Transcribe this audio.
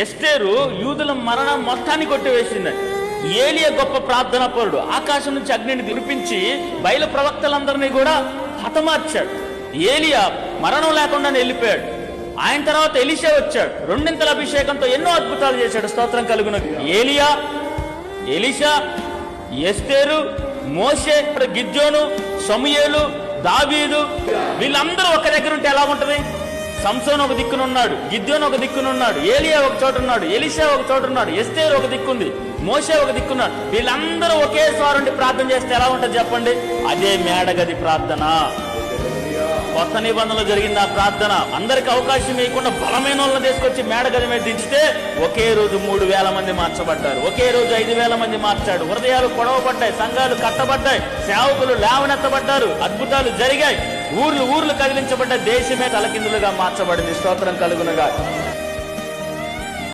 ఎస్టేరు యూదుల మరణం మొత్తాన్ని కొట్టివేసింది. ఏలియ గొప్ప ప్రార్థన పరుడు. ఆకాశం నుంచి అగ్నిని కురిపించి బయలు ప్రవక్తలందరినీ కూడా హతమార్చాడు. ఏలియా మరణం లేకుండా వెళ్ళిపోయాడు. ఆయన తర్వాత ఎలిషా వచ్చాడు. రెండింతల అభిషేకంతో ఎన్నో అద్భుతాలు చేశాడు. స్తోత్రం కలుగున ఏలియా ఎలిషా ఎస్తేరు మోషే ఇప్పుడు గిద్యోను సమూయేలు దావీదు వీళ్ళందరూ ఒక దగ్గర ఉంటే ఎలా ఉంటది? సంసోన్ ఒక దిక్కునున్నాడు గిద్యోన్ ఒక దిక్కునున్నాడు ఏలియా ఒక చోట ఉన్నాడు ఎలిషా ఒక చోట ఉన్నాడు ఎస్తేర్ ఒక దిక్కుంది మోసే ఒక దిక్కున్నాడు. వీళ్ళందరూ ఒకే స్వారుండి ప్రార్థన చేస్తే ఎలా ఉంటుంది చెప్పండి? అదే మేడగది ప్రార్థన. కొత్త నిబంధనలో జరిగింది ఆ ప్రార్థన. అందరికి అవకాశం ఇవ్వకుండా బలమైన వాళ్ళని తీసుకొచ్చి మేడగది మీద దించితే ఒకే రోజు మూడు వేల మంది మార్చబడ్డారు. ఒకే రోజు ఐదు వేల మంది మార్చాడు. హృదయాలు పొడవబడ్డాయి సంఘాలు కట్టబడ్డాయి సేవకులు లేవనెత్తబడ్డారు అద్భుతాలు జరిగాయి. ఊర్లు ఊర్లు కదిలించబడ్డ దేశమే తలకిందులుగా మార్చబడింది. స్తోత్రం కలుగునగా